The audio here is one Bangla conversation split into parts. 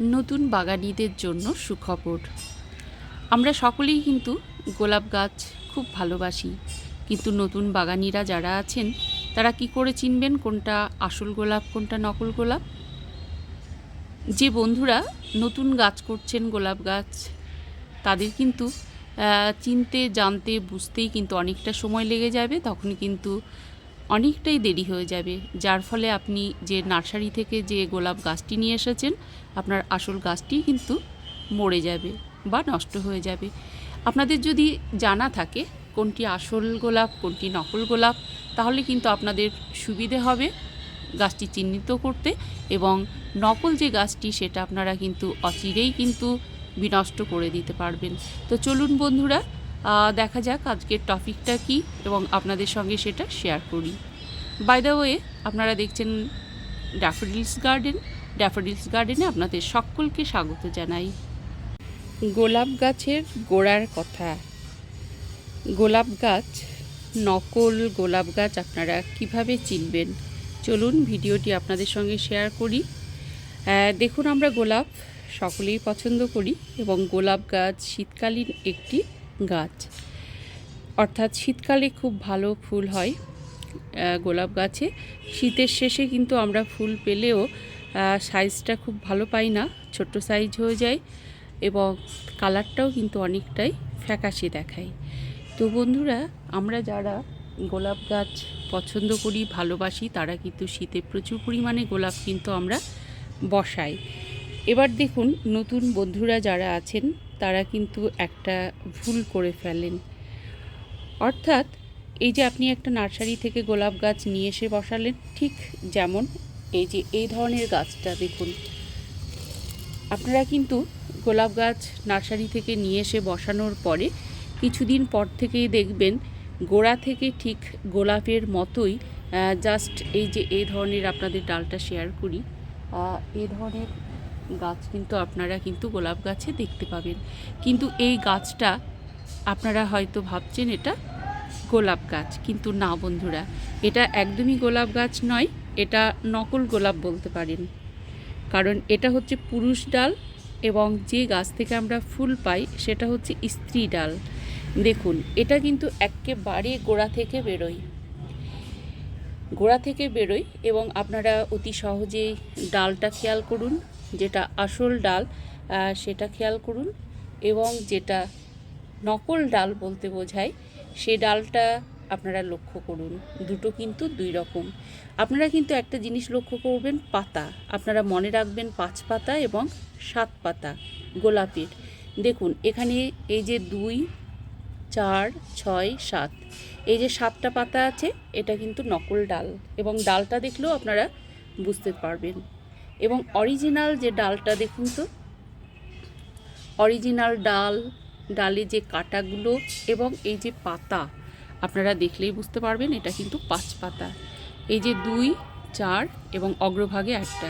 নতুন বাগানিদের জন্য সুখবর। আমরা সকলেই কিন্তু গোলাপ গাছ খুব ভালোবাসি। কিন্তু নতুন বাগানিরা যারা আছেন, তারা কি করে চিনবেন কোনটা আসল গোলাপ, কোনটা নকল গোলাপ? যে বন্ধুরা নতুন গাছ করছেন গোলাপ গাছ, তাদের কিন্তু চিনতে, জানতে, বুঝতেই কিন্তু অনেকটা সময় লেগে যাবে। তখন কিন্তু অনেকটাই দেরি হয়ে যাবে, যার ফলে আপনি যে নার্সারি থেকে যে গোলাপ গাছটি নিয়ে এসেছেন, আপনার আসল গাছটি কিন্তু মরে যাবে বা নষ্ট হয়ে যাবে। আপনাদের যদি জানা থাকে কোনটি আসল গোলাপ, কোনটি নকল গোলাপ, তাহলে কিন্তু আপনাদের সুবিধে হবে গাছটি চিহ্নিত করতে এবং নকল যে গাছটি সেটা আপনারা কিন্তু অচিরেই কিন্তু বিনষ্ট করে দিতে পারবেন। তো চলুন বন্ধুরা দেখা যাক আজকের টপিকটা কি এবং আপনাদের সঙ্গে সেটা শেয়ার করি। বাই দ্য ওয়ে আপনারা দেখছেন ড্যাফোডিলস গার্ডেন ড্যাফোডিলস গার্ডেনে আপনাদের সকলকে স্বাগত জানাই। গোলাপ গাছের গোড়ার কথা। গোলাপ গাছ, নকল গোলাপ গাছ আপনারা কীভাবে চিনবেন? চলুন ভিডিওটি আপনাদের সঙ্গে শেয়ার করি। দেখুন আমরা গোলাপ সকলেই পছন্দ করি এবং গোলাপ গাছ শীতকালীন একটি গাছ। অর্থাৎ শীতকালে খুব ভালো ফুল হয় গোলাপ গাছে। শীতের শেষে কিন্তু আমরা ফুল পেলেও সাইজটা খুব ভালো পাই না, ছোট্ট সাইজ হয়ে যায় এবং কালারটাও কিন্তু অনেকটাই ফ্যাকাশে দেখায়। তো বন্ধুরা, আমরা যারা গোলাপ গাছ পছন্দ করি, ভালোবাসি, তারা কিন্তু শীতে প্রচুর পরিমাণে গোলাপ কিন্তু আমরা বসাই। এবার দেখুন, নতুন বন্ধুরা যারা আছেন তারা কিন্তু একটা ভুল করে ফেলেন। অর্থাৎ এই যে আপনি একটা নার্সারি থেকে গোলাপ গাছ নিয়ে এসে বসালেন, ঠিক যেমন এই যে এই ধরনের গাছটা দেখুন। আপনারা কিন্তু গোলাপ গাছ নার্সারি থেকে নিয়ে এসে বসানোর পরে কিছুদিন পর থেকেই দেখবেন গোড়া থেকে ঠিক গোলাপের মতোই জাস্ট এই যে এই ধরনের আপনাদের ডালটা শেয়ার করি। এই ধরনের গাছ কিন্তু আপনারা কিন্তু গোলাপ গাছে দেখতে পাবেন। কিন্তু এই গাছটা আপনারা হয়তো ভাবছেন এটা গোলাপ গাছ, কিন্তু না বন্ধুরা। এটা একদমই গোলাপ গাছ নয়, এটা নকল গোলাপ বলতে পারেন। কারণ এটা হচ্ছে পুরুষ ডাল এবং যে গাছ থেকে আমরা ফুল পাই সেটা হচ্ছে স্ত্রী ডাল। দেখুন, এটা কিন্তু একেবারে গোড়া থেকে বেরোয়। গোড়া থেকে বেরোয় এবং আপনারা অতি সহজেই ডালটা খেয়াল করুন। যেটা আসল ডাল সেটা খেয়াল করুন এবং যেটা নকল ডাল বলতে বোঝায়, সে ডালটা আপনারা লক্ষ্য করুন। দুটো কিন্তু দুই রকম। আপনারা কিন্তু একটা জিনিস লক্ষ্য করবেন, পাতা। আপনারা মনে রাখবেন পাঁচ পাতা এবং সাত পাতা গোলাপের। দেখুন, এখানে এই যে দুই, চার, ছয়, সাত, এই যে সাতটা পাতা আছে, এটা কিন্তু নকল ডাল এবং ডালটা দেখলেও আপনারা বুঝতে পারবেন। এবং অরিজিনাল যে ডালটা, দেখুন তো। অরিজিনাল ডাল, ডালে যে কাটাগুলো এবং এই যে পাতা, আপনারা দেখলেই বুঝতে পারবেন এটা কিন্তু পাঁচ পাতা। এই যে দুই, চার এবং অগ্রভাগে একটা,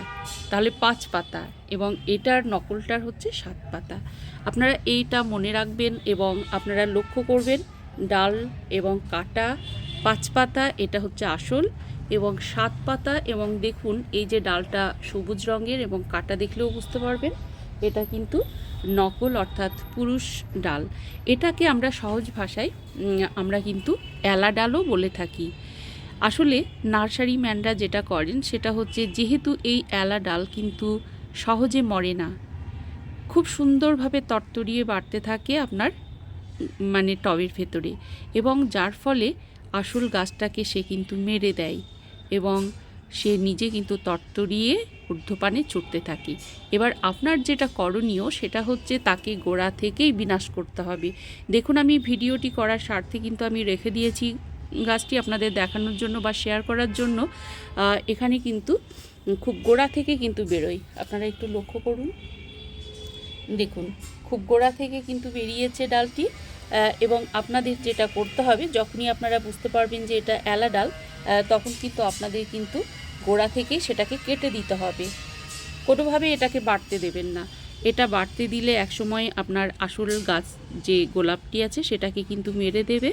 তাহলে পাঁচ পাতা এবং এটার নকলটার হচ্ছে সাত পাতা। আপনারা এইটা মনে রাখবেন এবং আপনারা লক্ষ্য করবেন, ডাল এবং কাটা পাঁচ পাতা, এটা হচ্ছে আসল। এবং সাত পাতা এবং দেখুন এই যে ডালটা সবুজ রঙের এবং কাটা দেখলেও বুঝতে পারবেন, এটা কিন্তু নকল অর্থাৎ পুরুষ ডাল। এটাকে আমরা সহজ ভাষায় আমরা কিন্তু এলা ডালও বলে থাকি। আসলে নার্সারি ম্যানরা যেটা করেন সেটা হচ্ছে যেহেতু এই এলা ডাল কিন্তু সহজে মরে না, খুব সুন্দরভাবে তরতরিয়ে বাড়তে থাকে আপনার মানে টবের ভেতরে এবং যার ফলে আসল গাছটাকে সে কিন্তু মেরে দেয় এবং সে নিজে কিন্তু তরতরিয়ে ঊর্ধ্বপানে ছুটতে থাকে। এবার আপনার যেটা করণীয় সেটা হচ্ছে তাকে গোড়া থেকেই বিনাশ করতে হবে। দেখুন, আমি ভিডিওটি করার স্বার্থে কিন্তু আমি রেখে দিয়েছি গাছটি আপনাদের দেখানোর জন্য বা শেয়ার করার জন্য। এখানে কিন্তু খুব গোড়া থেকে কিন্তু বেরোয়। আপনারা একটু লক্ষ্য করুন। দেখুন, খুব গোড়া থেকে কিন্তু বেরিয়েছে ডালটি। এবং আপনাদের যেটা করতে হবে, যখনই আপনারা বুঝতে পারবেন যে এটা এলা ডাল তখন কিন্তু আপনাদের কিন্তু গোড়া থেকে সেটাকে কেটে দিতে হবে। কোনোভাবে এটাকে বাড়তে দেবেন না। এটা বাড়তে দিলে একসময় আপনার আসল গাছ যে গোলাপটি আছে, সেটাকে কিন্তু মেরে দেবে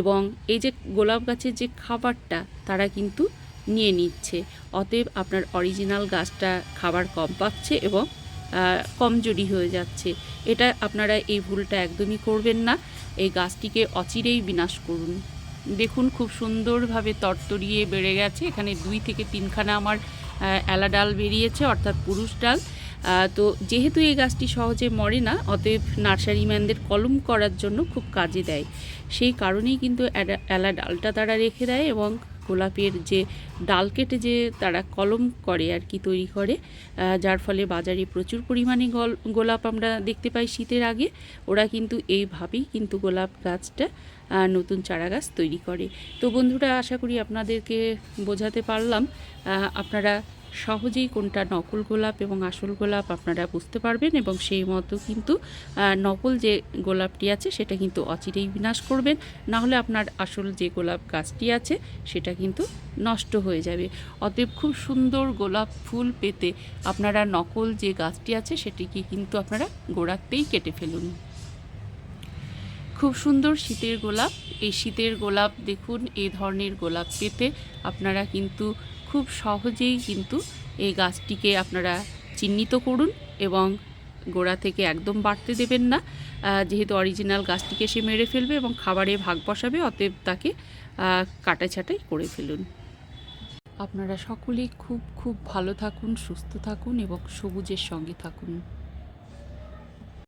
এবং এই যে গোলাপ গাছের যে খাবারটা, তারা কিন্তু নিয়ে নিচ্ছে। অতএব আপনার অরিজিনাল গাছটা খাবার কম পাচ্ছে এবং কমজোরি হয়ে যাচ্ছে। এটা আপনারা এই ভুলটা একদমই করবেন না। এই গাছটিকে অচিরেই বিনাশ করুন। দেখুন, খুব সুন্দরভাবে তরতরিয়ে বেড়ে গেছে। এখানে দুই থেকে তিনখানা আমার এলা ডাল বেরিয়েছে, অর্থাৎ পুরুষ ডাল। তো যেহেতু এই গাছটি সহজে মরে না, অতএব নার্সারিম্যানদের কলম করার জন্য খুব কাজে দেয়। সেই কারণেই কিন্তু এলা- ডালটা তারা রেখে দেয় এবং গোলাপের যে ডাল কেটে যে তারা কলম করে আর কি তৈরি করে যার ফলে বাজারে প্রচুর পরিমাণে গল, গোলাপ আমরা দেখতে পাই শীতের আগে। ওরা কিন্তু এইভাবেই কিন্তু গোলাপ গাছটা নতুন চারা গাছ তৈরি করে। তো বন্ধুরা, আশা করি আপনাদেরকে বোঝাতে পারলাম। আপনারা সহজেই কোনটা নকল গোলাপ এবং আসল গোলাপ আপনারা বুঝতে পারবেন এবং সেই মতো কিন্তু নকল যে গোলাপটি আছে সেটা কিন্তু অচিরেই বিনাশ করবেন। না হলে আপনার আসল যে গোলাপ গাছটি আছে সেটা কিন্তু নষ্ট হয়ে যাবে। অতএব খুব সুন্দর গোলাপ ফুল পেতে আপনারা নকল যে গাছটি আছে সেটিকে কিন্তু আপনারা গোড়াতেই কেটে ফেলুন। খুব সুন্দর শীতের গোলাপ। এই শীতের গোলাপ দেখুন, এই ধরনের গোলাপ পেতে আপনারা কিন্তু খুব সহজেই কিন্তু এই গাছটিকে আপনারা চিহ্নিত করুন এবং গোড়া থেকে একদম বাড়তে দেবেন না। যেহেতু অরিজিনাল গাছটিকে সে মেরে ফেলবে এবং খাবারে ভাগ বসাবে, অতএব তাকে কাটাছাটাই করে ফেলুন। আপনারা সকলেই খুব খুব ভালো থাকুন, সুস্থ থাকুন এবং সবুজের সঙ্গে থাকুন।